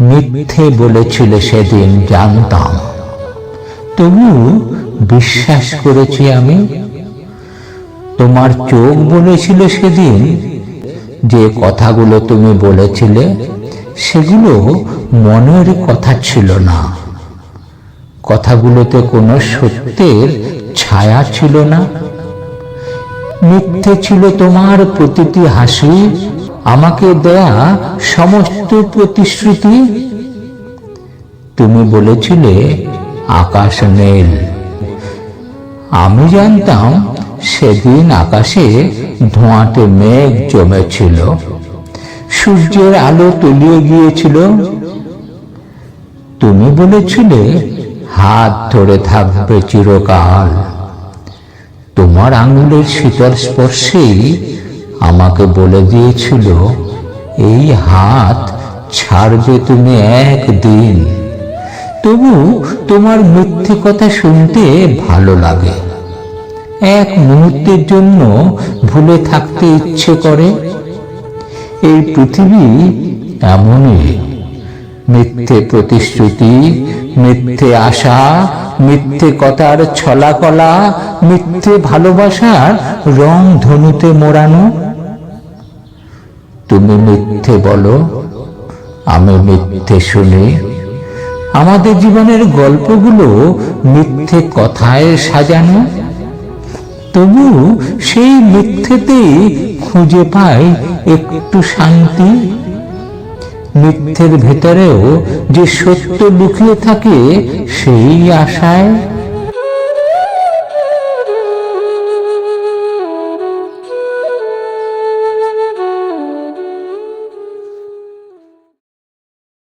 মিথ্যে বলেছিলে সেদিন জানতাম। তবু বিশ্বাস করেছি আমি। তোমার চোখ বলেছিল সেদিন যে কথাগুলো তুমি বলেছিলে, সেগুলো মনের কথা ছিল না। কথাগুলোতে কোনো সত্যের ছায়া ছিল না। মিথ্যে ছিল তোমার প্রতিটি হাসি। আমাকে দেয়া সমস্ত প্রতিশ্রুতি? তুমি বলেছিলে, আকাশ নীল আমি জানতাম, সেদিন আকাশে ধোঁয়াটে মেঘ জমেছিল। সূর্যের আলো তলিয়ে গিয়েছিল। তুমি বলেছিলে, হাত ধরে থাকবে চিরকাল। তোমার আঙুলের শীতল স্পর্শেই আমাকে বলে দিয়েছিল, এই হাত ছাড়বে তুমি একদিন। তবু তোমার মিথ্যে কথা শুনতে ভালো লাগে। এক মুহূর্তের জন্য ভুলে থাকতে ইচ্ছে করে। এই পৃথিবী এমনই। মিথ্যে প্রতিশ্রুতি, মিথ্যে আশা, মিথ্যে কথার ছলাকলা, মিথ্যে ভালোবাসার রং ধনুতে মোড়ানো। তুমি মিথ্যে বলো, আমি মিথ্যে শুনি। আমাদের জীবনের গল্পগুলো মিথ্যে কথায় সাজানো তবু সেই মিথ্যেতেই খুঁজে পাই একটু শান্তি। মিথ্যের ভেতরেও যে সত্য লুকিয়ে থাকে, সেই আশায়